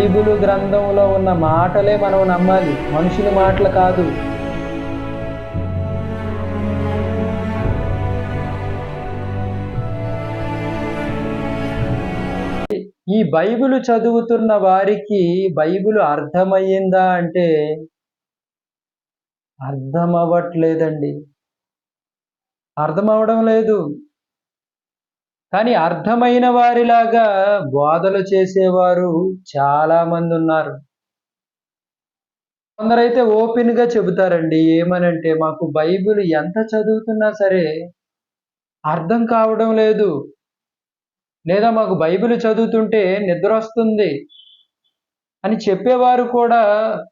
Bible గ్రంథంలో ఉన్న మాటలే మనం నమ్మాలి. మనుషుల మాటలు కాదు. ఈ బైబిల్ చదువుతున్న వారికి బైబిల్ అర్థమయ్యిందా అంటే అర్థం అవ్వట్లేదండి అర్థం అవడం లేదు. కానీ అర్థమైన వారిలాగా బోధలు చేసేవారు చాలా మంది ఉన్నారు. కొందరైతే ఓపెన్గా చెబుతారండి ఏమనంటే మాకు బైబిల్ ఎంత చదువుతున్నా సరే అర్థం కావడం లేదు. లేదా మాకు బైబిల్ చదువుతుంటే నిద్ర వస్తుంది అని చెప్పేవారు కూడా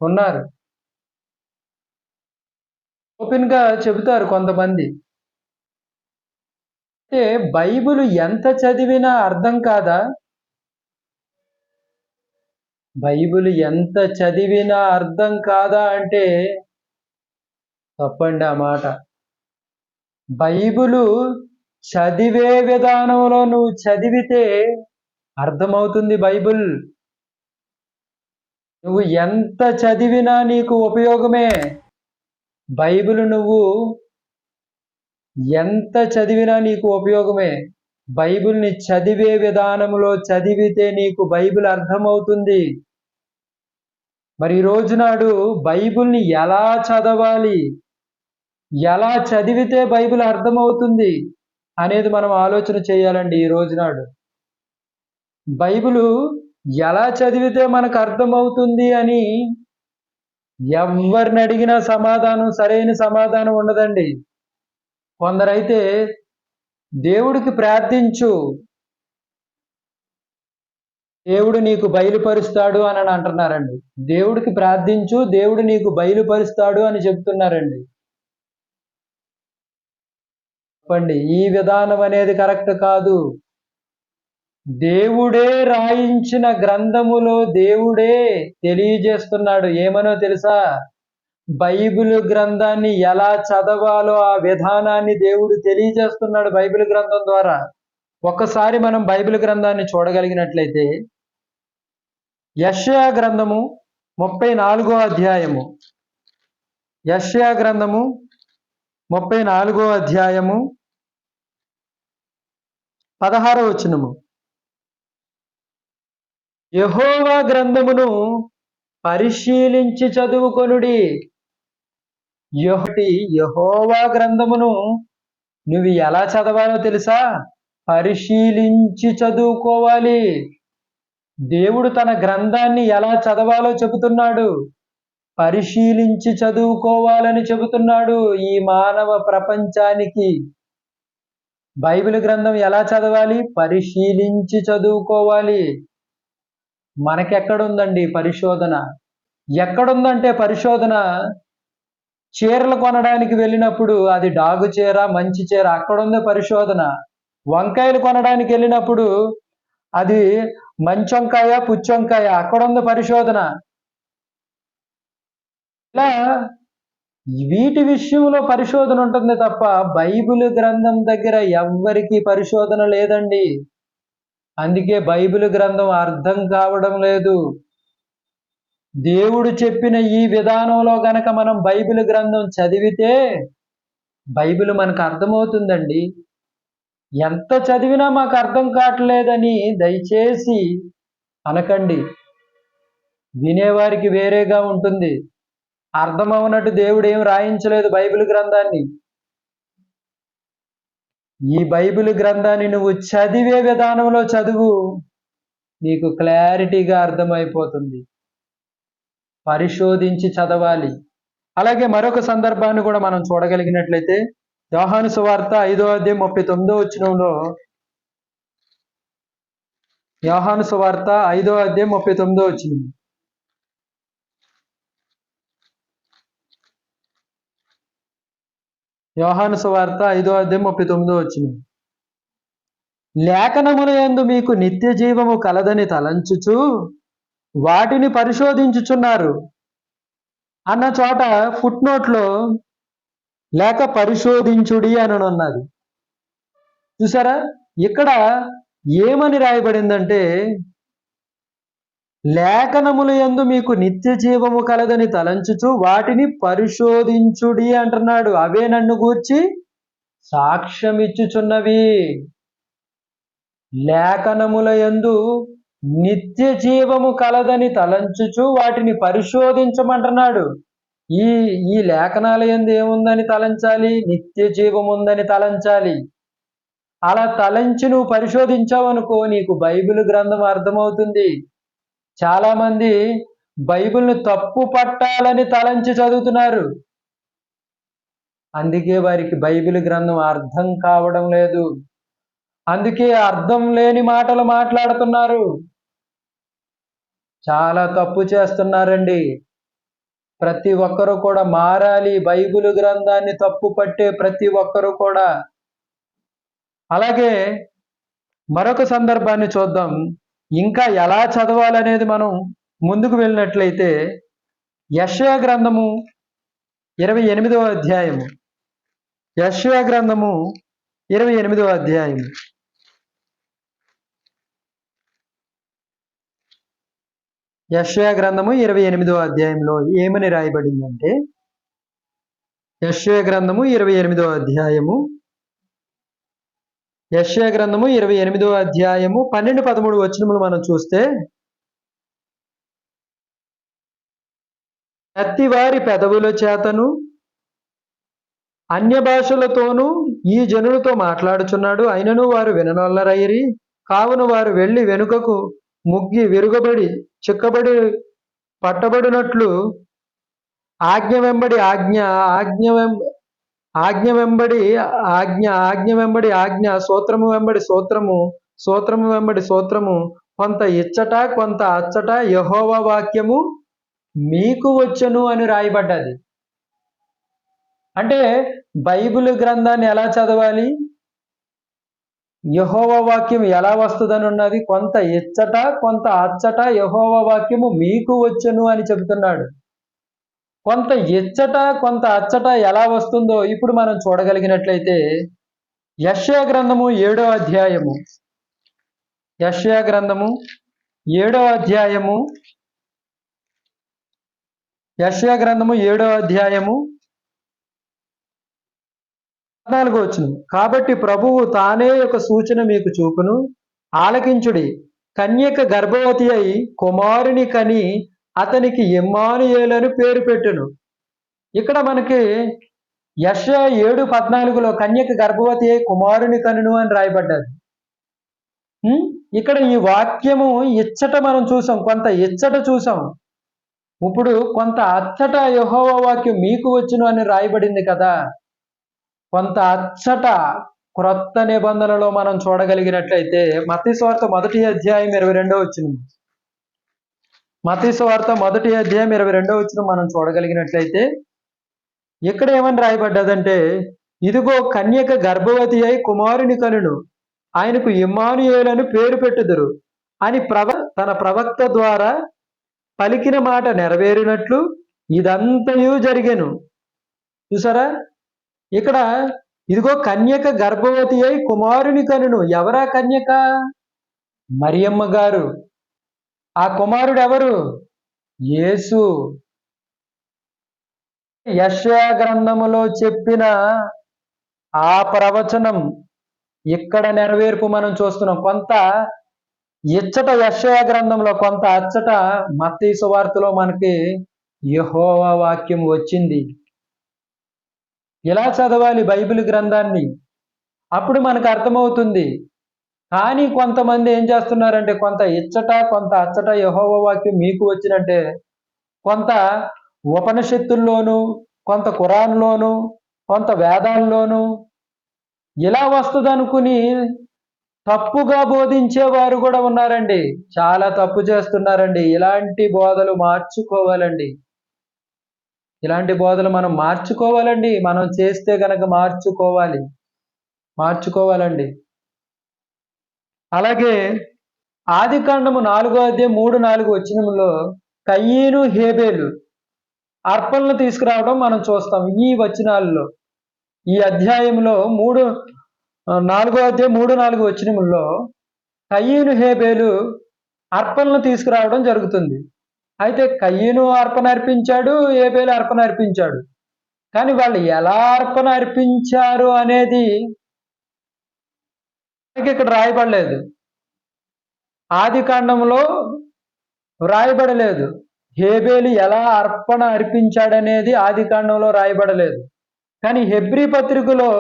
ఉన్నారు. ఓపెన్గా చెబుతారు కొంతమంది. అంటే బైబిల్ ఎంత చదివినా అర్థం కాదా? బైబిల్ ఎంత చదివినా అర్థం కాదా అంటే తప్పండి ఆ మాట. బైబిలు చదివే విధానంలో నువ్వు చదివితే అర్థమవుతుంది బైబిల్. నువ్వు ఎంత చదివినా నీకు ఉపయోగమే. బైబిల్ నువ్వు ఎంత చదివినా నీకు ఉపయోగమే. బైబిల్ని చదివే విధానంలో చదివితే నీకు బైబిల్ అర్థమవుతుంది. మరి ఈ రోజునాడు బైబిల్ని ఎలా చదవాలి? ఎలా చదివితే బైబిల్ అర్థమవుతుంది అనేది మనం ఆలోచన చేయాలండి ఈ రోజునాడు బైబిలు ఎలా చదివితే మనకు అర్థమవుతుంది అని ఎవరిని అడిగినా సమాధానం సరైన సమాధానం ఉండదండి. కొందరైతే దేవుడికి ప్రార్థించు దేవుడు నీకు బయలుపరుస్తాడు అని అని అంటున్నారండి. దేవుడికి ప్రార్థించు దేవుడు నీకు బయలుపరుస్తాడు అని చెప్తున్నారండి. చెప్పండి ఈ విధానం అనేది కరెక్ట్ కాదు. దేవుడే రాయించిన గ్రంథములో దేవుడే తెలియజేస్తున్నాడు. ఏమనో తెలుసా? బైబిల్ గ్రంథాన్ని ఎలా చదవాలో ఆ విధానాన్ని దేవుడు తెలియజేస్తున్నాడు బైబిల్ గ్రంథం ద్వారా. ఒక్కసారి మనం బైబిల్ గ్రంథాన్ని చూడగలిగినట్లయితే యష్యా గ్రంథము ముప్పై నాలుగో అధ్యాయము. యష్యా గ్రంథము ముప్పై నాలుగో అధ్యాయము పదహారో వచనము. యహోవా గ్రంథమును పరిశీలించి చదువుకొనుడి. యహోటి యహోవా గ్రంథమును నువ్వు ఎలా చదవాలో తెలుసా? పరిశీలించి చదువుకోవాలి. దేవుడు తన గ్రంథాన్ని ఎలా చదవాలో చెబుతున్నాడు. పరిశీలించి చదువుకోవాలని చెబుతున్నాడు ఈ మానవ ప్రపంచానికి. బైబిల్ గ్రంథం ఎలా చదవాలి? పరిశీలించి చదువుకోవాలి. మనకెక్కడుందండి పరిశోధన? ఎక్కడుందంటే పరిశోధన? చీరలు కొనడానికి వెళ్ళినప్పుడు అది డాగు చీర మంచి చీర అక్కడ ఉంది పరిశోధన. వంకాయలు కొనడానికి వెళ్ళినప్పుడు అది మంచొంకాయ పుచ్చొంకాయ అక్కడ ఉంది పరిశోధన. ఇలా వీటి విషయంలో పరిశోధన ఉంటుంది తప్ప బైబిల్ గ్రంథం దగ్గర ఎవ్వరికి పరిశోధన లేదండి. అందుకే బైబిల్ గ్రంథం అర్థం కావడం లేదు. దేవుడు చెప్పిన ఈ విధానంలో గనక మనం బైబిల్ గ్రంథం చదివితే బైబిల్ మనకు అర్థమవుతుందండి. ఎంత చదివినా మాకు అర్థం కావట్లేదని దయచేసి అనకండి. వినేవారికి వేరేగా ఉంటుంది. అర్థమవునట్టు దేవుడు ఏం రాయించలేదు బైబిల్ గ్రంథాన్ని. ఈ బైబిల్ గ్రంథాన్ని నువ్వు చదివే విధానంలో చదువు నీకు క్లారిటీగా అర్థమైపోతుంది. పరిశోధించి చదవాలి. అలాగే మరొక సందర్భాన్ని కూడా మనం చూడగలిగినట్లయితే యోహాను సువార్త ఐదో అధ్యాయం ముప్పై తొమ్మిదో వచ్చినంలో యోహాను సువార్త ఐదో అధ్యాయం ముప్పై తొమ్మిదో వచ్చింది యోహాను సువార్త ఐదో అధ్యాయం ముప్పై తొమ్మిదో వచ్చింది లేఖనముల యందు మీకు నిత్య జీవము కలదని తలంచుచు వాటిని పరిశోధించుచున్నారు. అన్న చోట ఫుట్ నోట్లో లేక పరిశోధించుడి అని ఉన్నది చూసారా ఇక్కడ ఏమని రాయబడిందంటే లేఖనముల యందు మీకు నిత్య జీవము కలదని తలంచుచు వాటిని పరిశోధించుడి అంటున్నాడు. అవే నన్ను గూర్చి సాక్ష్యమిచ్చుచున్నవి. లేఖనముల యందు నిత్య జీవము కలదని తలంచుచు వాటిని పరిశోధించమంటున్నాడు. ఈ ఈ లేఖనాల ఎందు ఏముందని తలంచాలి? నిత్య జీవం ఉందని తలంచాలి. అలా తలంచి నువ్వు పరిశోధించావనుకో నీకు బైబిల్ గ్రంథం అర్థమవుతుంది. చాలా మంది బైబిల్ను తప్పు పట్టాలని తలంచి చదువుతున్నారు. అందుకే వారికి బైబిల్ గ్రంథం అర్థం కావడం లేదు. అందుకే అర్థం లేని మాటలు మాట్లాడుతున్నారు. చాలా తప్పు చేస్తున్నారండి. ప్రతి ఒక్కరూ కూడా మారాలి. బైబిల్ గ్రంథాన్ని తప్పు పట్టే ప్రతి ఒక్కరూ కూడా. అలాగే మరొక సందర్భాన్ని చూద్దాం. ఇంకా ఎలా చదవాలనేది మనం ముందుకు వెళ్ళినట్లయితే యశ్వ గ్రంథము ఇరవై ఎనిమిదవ అధ్యాయము. యశ్వ గ్రంథము ఇరవై ఎనిమిదవ అధ్యాయము. యశయ గ్రంథము ఇరవై ఎనిమిదో అధ్యాయంలో ఏమని రాయబడిందంటే యశయ గ్రంథము ఇరవై ఎనిమిదో అధ్యాయము యశయ గ్రంథము ఇరవై ఎనిమిదో అధ్యాయము పన్నెండు పదమూడు వచనములు మనం చూస్తే వారి పెదవుల చేతను అన్య భాషలతోనూ ఈ జనులతో మాట్లాడుచున్నాడు. అయినను వారు విననొల్లరయ్యి కావున వారు వెళ్ళి వెనుకకు ముగ్గి విరుగబడి చిక్కబడి పట్టబడినట్లు ఆజ్ఞ వెంబడి ఆజ్ఞ ఆజ్ఞ ఆజ్ఞ వెంబడి ఆజ్ఞ ఆజ్ఞ వెంబడి ఆజ్ఞ సూత్రము వెంబడి సూత్రము సూత్రము వెంబడి సూత్రము. కొంత ఇచ్చట కొంత అచ్చట యహోవ వాక్యము మీకు వచ్చను అని రాయబడ్డది. అంటే బైబిల్ గ్రంథాన్ని ఎలా చదవాలి? యహోవ వాక్యం ఎలా వస్తుందని ఉన్నది కొంత ఇచ్చట కొంత అచ్చట యహోవ వాక్యము మీకు వచ్చును అని చెబుతున్నాడు. కొంత ఇచ్చట కొంత అచ్చట ఎలా వస్తుందో ఇప్పుడు మనం చూడగలిగినట్లయితే యశ్యా గ్రంథము ఏడో అధ్యాయము. యశ్యా గ్రంథము ఏడో అధ్యాయము. యశ్యా గ్రంథము ఏడో అధ్యాయము. పద్నాలుగు వచ్చింది కాబట్టి ప్రభువు తానే ఒక సూచన మీకు చూపును. ఆలకించుడి. కన్యక గర్భవతి అయి కుమారుని కని అతనికి ఇమ్మానుయేలని పేరు పెట్టును. ఇక్కడ మనకి యశ ఏడు పద్నాలుగులో కన్యక గర్భవతి అయి కుమారుని కనును అని రాయబడ్డది. ఇక్కడ ఈ వాక్యము ఇచ్చట మనం చూసాం కొంత ఇచ్చట చూసాం. ఇప్పుడు కొంత అచ్చట యహోవ వాక్యం మీకు వచ్చును అని రాయబడింది కదా. కొంత అచ్చట క్రొత్త నిబంధనలో మనం చూడగలిగినట్లయితే మతీశ్వార్త మొదటి అధ్యాయం ఇరవై రెండో వచ్చిన మతీశ్వార్త మొదటి అధ్యాయం ఇరవై రెండో వచ్చిన మనం చూడగలిగినట్లయితే ఇక్కడ ఏమని రాయబడ్డదంటే ఇదిగో కన్యక గర్భవతి అయి కుమారుని కనును ఆయనకు ఇమ్మానుయేలని పేరు పెట్టుదురు అని ప్రవ తన ప్రవక్త ద్వారా పలికిన మాట నెరవేరినట్లు ఇదంతయు జరిగెను. చూసారా? ఇక్కడ ఇదిగో కన్యక గర్భవతి అయి కుమారుని కనును. ఎవరా కన్యక? మరియమ్మ గారు. ఆ కుమారుడు ఎవరు? యేసు. యశా గ్రంథములో చెప్పిన ఆ ప్రవచనం ఇక్కడ నెరవేర్పు మనం చూస్తున్నాం. కొంత ఇచ్చట యశయ గ్రంథంలో కొంత అచ్చట మత్తీసు వార్తలో మనకి యహోవా వాక్యం వచ్చింది. ఇలా చదవాలి బైబిల్ గ్రంథాన్ని? అప్పుడు మనకు అర్థమవుతుంది. కానీ కొంతమంది ఏం చేస్తున్నారంటే కొంత ఇచ్చట కొంత అచ్చట యహోవ వాక్యం మీకు వచ్చినంటే కొంత ఉపనిషత్తుల్లోనూ కొంత కురాన్లోనూ కొంత వేదాల్లోనూ ఇలా వస్తుందనుకుని తప్పుగా బోధించేవారు కూడా ఉన్నారండి. చాలా తప్పు చేస్తున్నారండి. ఇలాంటి బోధలు మార్చుకోవాలండి. ఇలాంటి బోధలు మనం మార్చుకోవాలండి. మనం చేస్తే కనుక మార్చుకోవాలి. మార్చుకోవాలండి. అలాగే ఆది కాండము నాలుగో అధ్యాయం మూడు నాలుగు వచ్చినములో కయ్యేను హేబేలు అర్పణలు తీసుకురావడం మనం చూస్తాం ఈ వచనాల్లో. ఈ అధ్యాయంలో మూడు నాలుగో అధ్యాయం మూడు నాలుగు వచనముల్లో కయ్యను హేబేలు అర్పణలు తీసుకురావడం జరుగుతుంది. అయితే కయ్యను అర్పణ అర్పించాడు ఏబేలు అర్పణ అర్పించాడు. కానీ వాళ్ళు ఎలా అర్పణ అర్పించారు అనేది మనకి ఇక్కడ రాయబడలేదు. ఆది కాండంలో వ్రాయబడలేదు హేబేలు ఎలా అర్పణ అర్పించాడనేది ఆది కాండంలో రాయబడలేదు. కానీ హెబ్రి పత్రికలో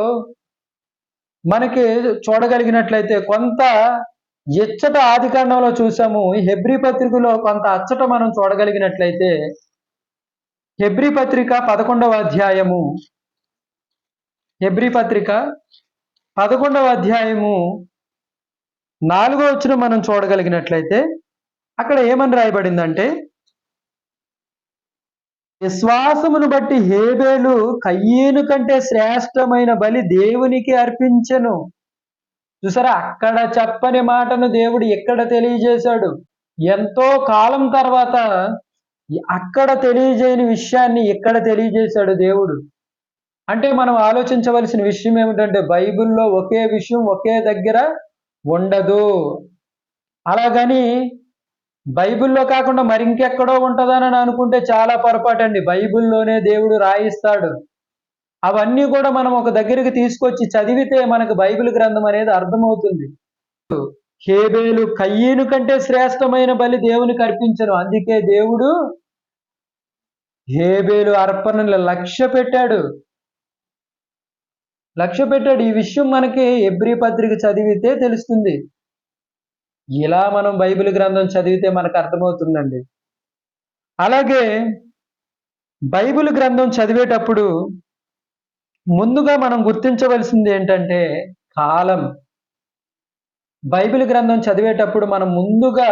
మనకి చూడగలిగినట్లయితే కొంత ఇచ్చట ఆది కాండంలో చూసాము హెబ్రి పత్రికలో కొంత అచ్చట మనం చూడగలిగినట్లయితే హెబ్రి పత్రిక పదకొండవ అధ్యాయము. హెబ్రి పత్రిక పదకొండవ అధ్యాయము నాలుగో వచ్చిన మనం చూడగలిగినట్లయితే అక్కడ ఏమని రాయబడిందంటే విశ్వాసమును బట్టి హేబేలు కయ్యేను కంటే శ్రేష్టమైన బలి దేవునికి అర్పించెను. చూసారా? అక్కడ చెప్పని మాటను దేవుడు ఎక్కడ తెలియజేశాడు? ఎంతో కాలం తర్వాత అక్కడ తెలియజేయని విషయాన్ని ఇక్కడ తెలియజేశాడు దేవుడు? అంటే మనం ఆలోచించవలసిన విషయం ఏమిటంటే బైబిల్లో ఒకే విషయం ఒకే దగ్గర ఉండదు. అలాగని బైబిల్లో కాకుండా మరి ఇంకెక్కడో ఉంటుందని అనుకుంటే చాలా పొరపాటు అండి బైబిల్లోనే దేవుడు రాయిస్తాడు. అవన్నీ కూడా మనం ఒక దగ్గరికి తీసుకొచ్చి చదివితే మనకు బైబిల్ గ్రంథం అనేది అర్థమవుతుంది. హేబేలు కయ్యేను కంటే శ్రేష్టమైన బలి దేవునికి అర్పించను అందుకే దేవుడు హేబేలు అర్పణలు లక్ష్య పెట్టాడు. లక్ష్య పెట్టాడు. ఈ విషయం మనకి ఎబ్రి పత్రిక చదివితే తెలుస్తుంది. ఇలా మనం బైబిల్ గ్రంథం చదివితే మనకు అర్థమవుతుందండి. అలాగే బైబిల్ గ్రంథం చదివేటప్పుడు ముందుగా మనం గుర్తించవలసింది ఏంటంటే కాలం. బైబిల్ గ్రంథం చదివేటప్పుడు మనం ముందుగా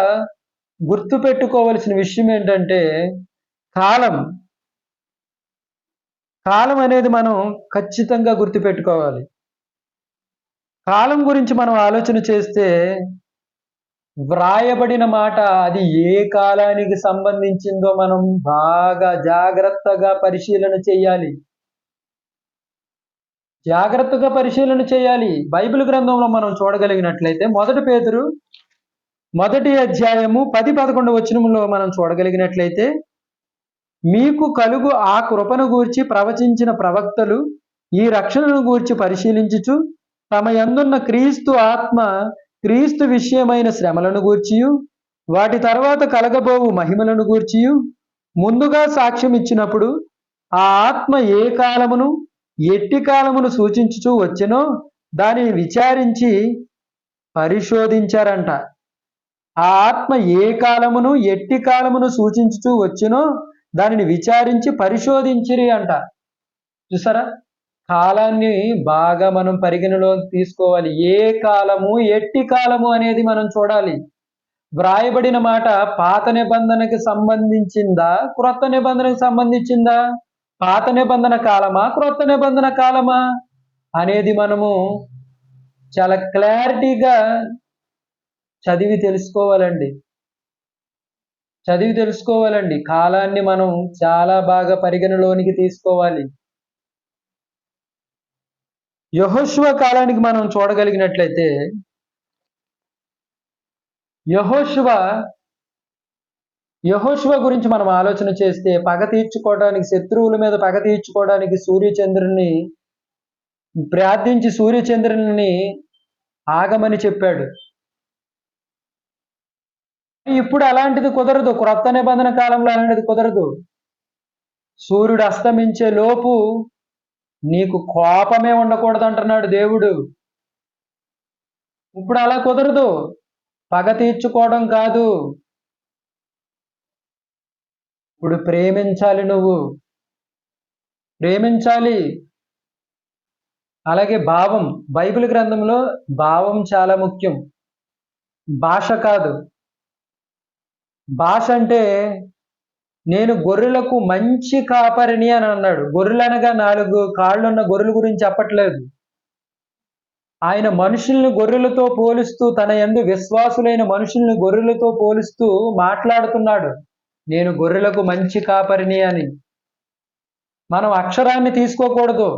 గుర్తు పెట్టుకోవలసిన విషయం ఏంటంటే కాలం. కాలం అనేది మనం ఖచ్చితంగా గుర్తుపెట్టుకోవాలి కాలం గురించి మనం ఆలోచన చేస్తే వ్రాయబడిన మాట అది ఏ కాలానికి సంబంధించిందో మనం బాగా జాగ్రత్తగా పరిశీలన చేయాలి. జాగ్రత్తగా పరిశీలన చేయాలి. బైబిల్ గ్రంథంలో మనం చూడగలిగినట్లయితే మొదటి పేదరు మొదటి అధ్యాయము పది పదకొండు వచనంలో మనం చూడగలిగినట్లయితే మీకు కలుగు ఆ కృపను గూర్చి ప్రవచించిన ప్రవక్తలు ఈ రక్షణను గూర్చి పరిశీలించుచు తమ ఎందున్న క్రీస్తు ఆత్మ క్రీస్తు విషయమైన శ్రమలను గూర్చియు వాటి తర్వాత కలగబోవు మహిమలను గూర్చియు ముందుగా సాక్ష్యం ఇచ్చినప్పుడు ఆ ఆత్మ ఏ కాలమును ఎట్టి కాలమును సూచించుచూ వచ్చినో దానిని విచారించి పరిశోధించారంట. ఆ ఆత్మ ఏ కాలమును ఎట్టి కాలమును సూచించుచూ వచ్చినో దానిని విచారించి పరిశోధించిరి అంట. చూసారా? కాలాన్ని బాగా మనం పరిగణలో తీసుకోవాలి. ఏ కాలము ఎట్టి కాలము అనేది మనం చూడాలి. వ్రాయబడిన మాట పాత నిబంధనకి సంబంధించిందా క్రొత్త నిబంధనకు సంబంధించిందా? పాత నిబంధన కాలమా క్రొత్త నిబంధన కాలమా అనేది మనము చాలా క్లారిటీగా చదివి తెలుసుకోవాలండి. చదివి తెలుసుకోవాలండి. కాలాన్ని మనం చాలా బాగా పరిగణలోనికి తీసుకోవాలి. యహోశివ కాలానికి మనం చూడగలిగినట్లయితే యహోశివ యహోశివ గురించి మనం ఆలోచన చేస్తే పగ తీర్చుకోవడానికి శత్రువుల మీద పగ తీర్చుకోవడానికి సూర్యచంద్రుని ప్రార్థించి సూర్యచంద్రుని ఆగమని చెప్పాడు. ఇప్పుడు అలాంటిది కుదరదు. క్రొత్త నిబంధన కాలంలో అలాంటిది కుదరదు. సూర్యుడు అస్తమించే లోపు నీకు కోపమే ఉండకూడదు అంటున్నాడు దేవుడు. ఇప్పుడు అలా కుదరదు. పగ తీర్చుకోవడం కాదు. ఇప్పుడు ప్రేమించాలి నువ్వు. ప్రేమించాలి. అలాగే భావం. బైబిల్ గ్రంథంలో భావం చాలా ముఖ్యం. భాష కాదు. భాష అంటే నేను గొర్రెలకు మంచి కాపరిని అని అన్నాడు. గొర్రెలు అనగా నాలుగు కాళ్ళున్న గొర్రెల గురించి చెప్పట్లేదు. ఆయన మనుషుల్ని గొర్రెలతో పోలుస్తూ తన ఎందు విశ్వాసులైన మనుషుల్ని గొర్రెలతో పోలుస్తూ మాట్లాడుతున్నాడు. నేను గొర్రెలకు మంచి కాపరిని అని. మనం అక్షరాన్ని తీసుకోకూడదు.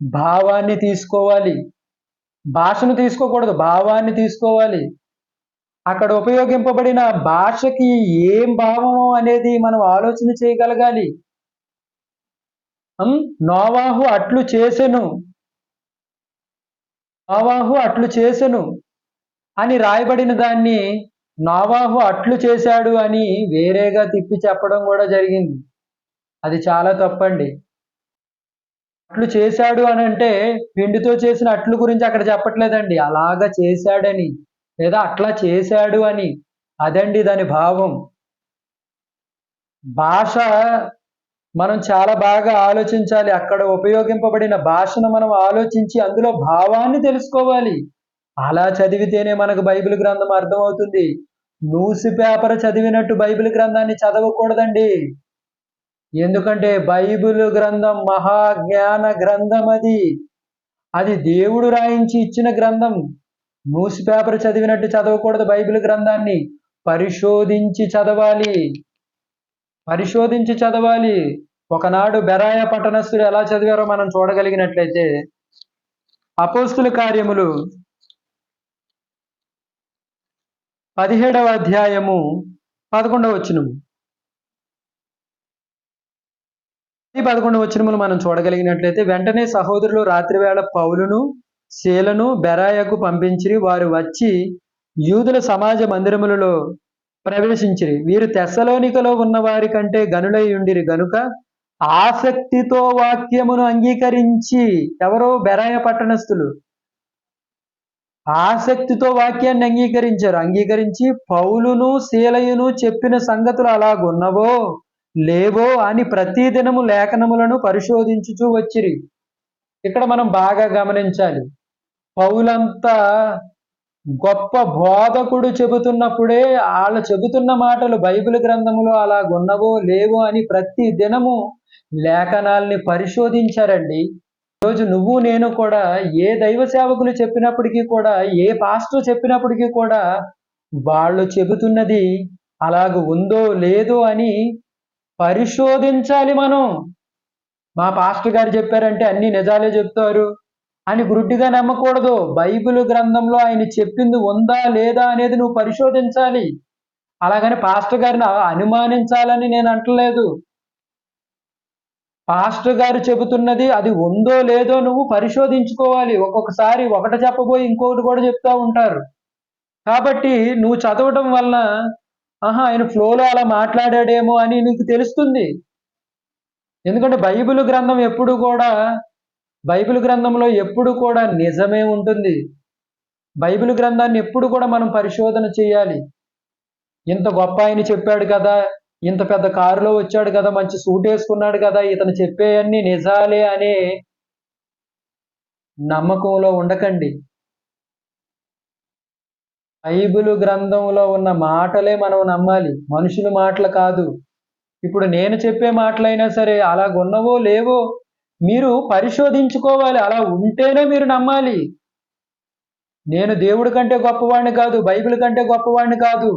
భావాన్ని తీసుకోవాలి. భాషను తీసుకోకూడదు. భావాన్ని తీసుకోవాలి. అక్కడ ఉపయోగింపబడిన భాషకి ఏం భావము అనేది మనం ఆలోచన చేయగలగాలి. నోవాహు అట్లు చేసెను. నోవాహు అట్లు చేసెను అని రాయబడిన దాన్ని నావాహు అట్లు చేశాడు అని వేరేగా తిప్పి చెప్పడం కూడా జరిగింది. అది చాలా తప్పండి. అట్లు చేశాడు అని అంటే పిండితో చేసిన అట్లు గురించి అక్కడ చెప్పట్లేదండి. అలాగా చేశాడని లేదా అట్లా చేశాడు అని అదండి దాని భావం. భాష మనం చాలా బాగా ఆలోచించాలి. అక్కడ ఉపయోగింపబడిన భాషను మనం ఆలోచించి అందులో భావాన్ని తెలుసుకోవాలి. అలా చదివితేనే మనకు బైబిల్ గ్రంథం అర్థమవుతుంది. న్యూస్ పేపర్ చదివినట్టు బైబిల్ గ్రంథాన్ని చదవకూడదండి. ఎందుకంటే బైబిల్ గ్రంథం మహాజ్ఞాన గ్రంథం అది. అది దేవుడు రాయించి ఇచ్చిన గ్రంథం. న్యూస్ పేపర్ చదివినట్టు చదవకూడదు బైబిల్ గ్రంథాన్ని. పరిశోధించి చదవాలి. పరిశోధించి చదవాలి. ఒకనాడు బెరాయ పట్టణస్థుడు ఎలా చదివారో మనం చూడగలిగినట్లయితే అపోస్తుల కార్యములు పదిహేడవ అధ్యాయము పదకొండవ వచనము. ఈ పదకొండవ వచనములు మనం చూడగలిగినట్లయితే వెంటనే సహోదరులు రాత్రివేళ పౌలును శీలను బెరాయకు పంపించిరి వారు వచ్చి యూదుల సమాజ మందిరములలో ప్రవేశించిరి. వీరు తెస్సలోనికలో ఉన్న వారి కంటే గనులై ఉండిరి. గనుక ఆసక్తితో వాక్యమును అంగీకరించి ఎవరో బెరాయ పట్టణస్థులు ఆసక్తితో వాక్యాన్ని అంగీకరించారు. అంగీకరించి పౌలును శీలయును చెప్పిన సంగతులు అలాగున్నవో లేవో అని ప్రతి దినము లేఖనములను పరిశోధించుచూ వచ్చిరి. ఇక్కడ మనం బాగా గమనించాలి. పౌలంతా గొప్ప బోధకుడు చెబుతున్నప్పుడే వాళ్ళు చెబుతున్న మాటలు బైబిల్ గ్రంథములో అలాగున్నవో లేవో అని ప్రతి దినము లేఖనాల్ని పరిశోధించారండి. ఈరోజు నువ్వు నేను కూడా ఏ దైవ సేవకులు చెప్పినప్పటికీ కూడా ఏ పాస్టర్ చెప్పినప్పటికీ కూడా వాళ్ళు చెబుతున్నది అలాగ ఉందో లేదో అని పరిశోధించాలి మనం. మా పాస్టర్ గారు చెప్పారంటే అన్ని నిజాలే చెప్తారు అని గురుడ్డిగా నమ్మకూడదు. బైబిల్ గ్రంథంలో ఆయన చెప్పింది ఉందా లేదా అనేది నువ్వు పరిశోధించాలి. అలాగని పాస్టర్ గారిని అనుమానించాలని నేను అంటలేదు. పాస్టర్ గారు చెబుతున్నది అది ఉందో లేదో నువ్వు పరిశోధించుకోవాలి. ఒక్కొక్కసారి ఒకటి చెప్పబోయి ఇంకొకటి కూడా చెప్తూ ఉంటారు. కాబట్టి నువ్వు చదవటం వలన ఆహా ఆయన ఫ్లోలో అలా మాట్లాడాడేమో అని నీకు తెలుస్తుంది. ఎందుకంటే బైబిల్ గ్రంథం ఎప్పుడు కూడా బైబిల్ గ్రంథంలో ఎప్పుడు కూడా నిజమే ఉంటుంది. బైబిల్ గ్రంథాన్ని ఎప్పుడు కూడా మనం పరిశోధన చేయాలి. ఇంత గొప్ప ఆయన చెప్పాడు కదా ఇంత పెద్ద కారులో వచ్చాడు కదా మంచి సూట్ వేసుకున్నాడు కదా ఇతను చెప్పేయన్నీ నిజాలే అనే నమ్మకంలో ఉండకండి. బైబిల్ గ్రంథంలో ఉన్న మాటలే మనం నమ్మాలి. మనుషుల మాటలు కాదు. ఇప్పుడు నేను చెప్పే మాటలైనా సరే అలాగున్నవో లేవో మీరు పరిశోధించుకోవాలి. అలా ఉంటేనే మీరు నమ్మాలి. నేను దేవుడి కంటే గొప్పవాడిని కాదు బైబిల్ కంటే గొప్పవాడిని కాదు.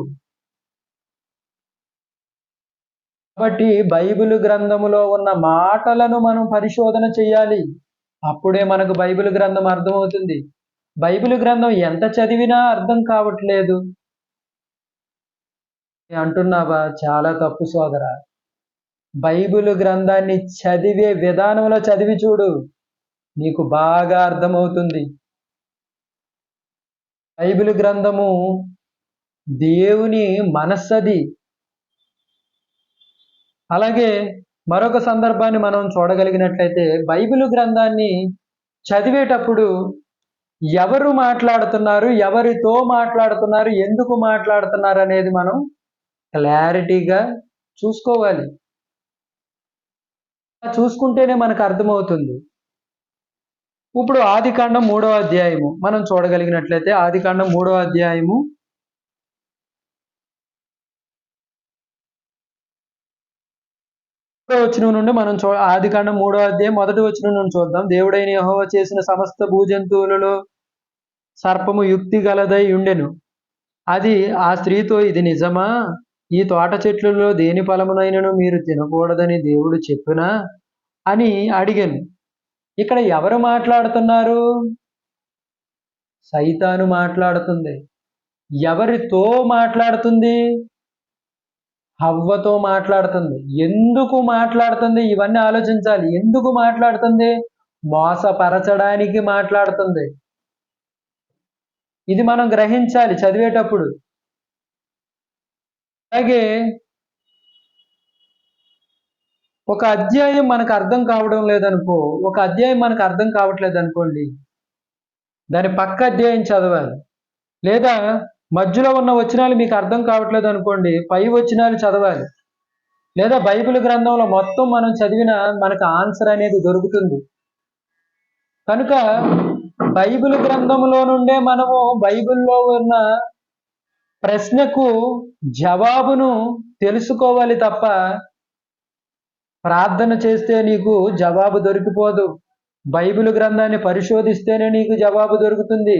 కాబట్టి బైబిల్ గ్రంథములో ఉన్న మాటలను మనం పరిశోధన చేయాలి అప్పుడే మనకు బైబిల్ గ్రంథం అర్థమవుతుంది. బైబిల్ గ్రంథం ఎంత చదివినా అర్థం కావట్లేదు. అంటున్నావా? చాలా తప్పు సోదర. బైబిల్ గ్రంథాన్ని చదివే విధానంలో చదివి చూడు. నీకు బాగా అర్థమవుతుంది. బైబిల్ గ్రంథము దేవుని మనస్సది. అలాగే మరొక సందర్భాన్ని మనం చూడగలిగినట్లయితే బైబిల్ గ్రంథాన్ని చదివేటప్పుడు ఎవరు మాట్లాడుతున్నారు ఎవరితో మాట్లాడుతున్నారు ఎందుకు మాట్లాడుతున్నారు అనేది మనం క్లారిటీగా చూసుకోవాలి. చూసుకుంటేనే మనకు అర్థమవుతుంది. ఇప్పుడు ఆదికాండం మూడో అధ్యాయము మనం చూడగలిగినట్లయితే ఆదికాండం మూడో అధ్యాయము మూడో నుండి మనం చూ ఆదికాండం మూడో అధ్యాయం మొదటి వచ్చిన నుండి చూద్దాం. దేవుడైన యహోవ చేసిన సమస్త భూజంతువులలో సర్పము యుక్తి గలదై ఉండెను. అది ఆ స్త్రీతో ఇది నిజమా? ఈ తోట చెట్లలో దేని ఫలమునైనను మీరు తినకూడదని దేవుడు చెప్పునా? అని అడిగాను. ఇక్కడ ఎవరు మాట్లాడుతున్నారు? సైతాను మాట్లాడుతుంది. ఎవరితో మాట్లాడుతుంది? హవ్వతో మాట్లాడుతుంది. ఎందుకు మాట్లాడుతుంది? ఇవన్నీ ఆలోచించాలి. ఎందుకు మాట్లాడుతుంది? మోసపరచడానికి మాట్లాడుతుంది. ఇది మనం గ్రహించాలి చదివేటప్పుడు. అలాగే ఒక అధ్యాయం మనకు అర్థం కావడం లేదనుకో ఒక అధ్యాయం మనకు అర్థం కావట్లేదు అనుకోండి దాని పక్క అధ్యాయం చదవాలి. లేదా మధ్యలో ఉన్న వచనాలు మీకు అర్థం కావట్లేదు అనుకోండి పై వచనాలు చదవాలి. లేదా బైబిల్ గ్రంథంలో మొత్తం మనం చదివిన మనకు ఆన్సర్ అనేది దొరుకుతుంది. కనుక బైబిల్ గ్రంథంలో నుండే మనము బైబిల్లో ఉన్న ప్రశ్నకు జవాబును తెలుసుకోవాలి తప్ప ప్రార్థన చేస్తే నీకు జవాబు దొరికిపోదు. బైబిల్ గ్రంథాన్ని పరిశోధిస్తేనే నీకు జవాబు దొరుకుతుంది.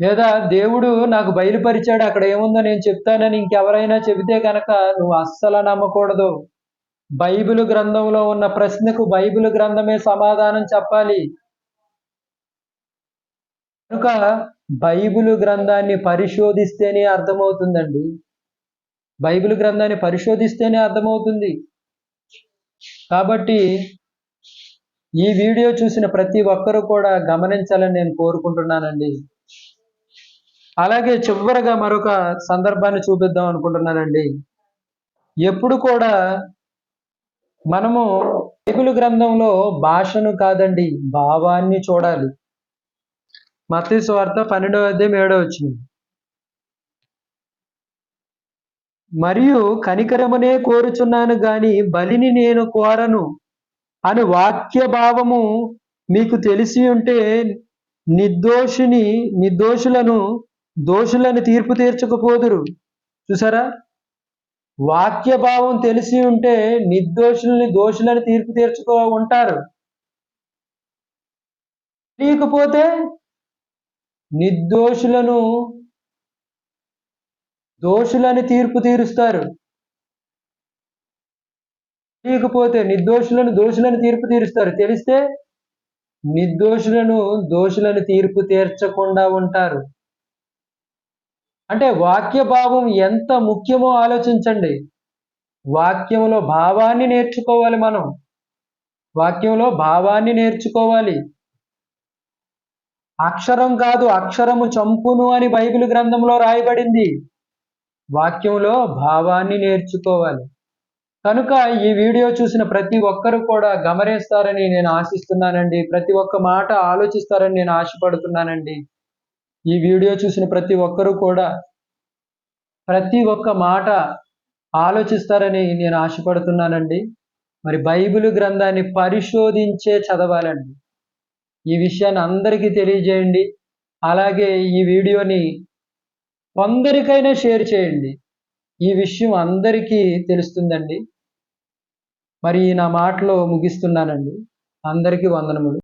లేదా దేవుడు నాకు బయలుపరిచాడు అక్కడ ఏముందో నేను చెప్తానని ఇంకెవరైనా చెబితే కనుక నువ్వు అస్సలు నమ్మకూడదు. బైబిల్ గ్రంథంలో ఉన్న ప్రశ్నకు బైబిల్ గ్రంథమే సమాధానం చెప్పాలి. కనుక బైబిల్ గ్రంథాన్ని పరిశోధిస్తేనే అర్థమవుతుందండి. బైబిల్ గ్రంథాన్ని పరిశోధిస్తేనే అర్థమవుతుంది. కాబట్టి ఈ వీడియో చూసిన ప్రతి ఒక్కరూ కూడా గమనించాలని నేను కోరుకుంటున్నానండి. అలాగే చివరగా మరొక సందర్భాన్ని చూపిద్దాం అనుకుంటున్నానండి. ఎప్పుడు కూడా మనము బైబిల్ గ్రంథంలో భాషను కాదండి భావాన్ని చూడాలి. మత్తయి వార్త పన్నెండవ అధ్యాయం ఏడవ వచ్చింది మరియు కనికరమునే కోరుచున్నాను గాని బలిని నేను కోరను అని వాక్య భావము మీకు తెలిసి ఉంటే నిర్దోషిని నిర్దోషులను దోషులను తీర్పు తీర్చకపోదురు. చూసారా? వాక్య భావం తెలిసి ఉంటే నిర్దోషుల్ని దోషులని తీర్పు తీర్చుకో ఉంటారు. తెలియకపోతే నిర్దోషులను దోషులని తీర్పు తీరుస్తారు. తెలియకపోతే నిర్దోషులను దోషులను తీర్పు తీరుస్తారు. తెలిస్తే నిర్దోషులను దోషులను తీర్పు తీర్చకుండా ఉంటారు. అంటే వాక్య భావం ఎంత ముఖ్యమో ఆలోచించండి. వాక్యంలో భావాన్ని నేర్చుకోవాలి మనం. వాక్యంలో భావాన్ని నేర్చుకోవాలి. అక్షరం కాదు అక్షరము చంపును అని బైబిల్ గ్రంథంలో రాయబడింది. వాక్యంలో భావాన్ని నేర్చుకోవాలి. కనుక ఈ వీడియో చూసిన ప్రతి ఒక్కరు కూడా గమనిస్తారని నేను ఆశిస్తున్నానండి. ప్రతి ఒక్క మాట ఆలోచిస్తారని నేను ఆశపడుతున్నానండి. ఈ వీడియో చూసిన ప్రతి ఒక్కరూ కూడా ప్రతి ఒక్క మాట ఆలోచిస్తారని నేను ఆశపడుతున్నానండి. మరి బైబిల్ గ్రంథాన్ని పరిశోధించే చదవాలండి. ఈ విషయాన్ని అందరికీ తెలియజేయండి. అలాగే ఈ వీడియోని కొందరికైనా షేర్ చేయండి. ఈ విషయం అందరికీ తెలుస్తుందండి. మరి నా మాటలో ముగిస్తున్నానండి. అందరికీ వందనములు.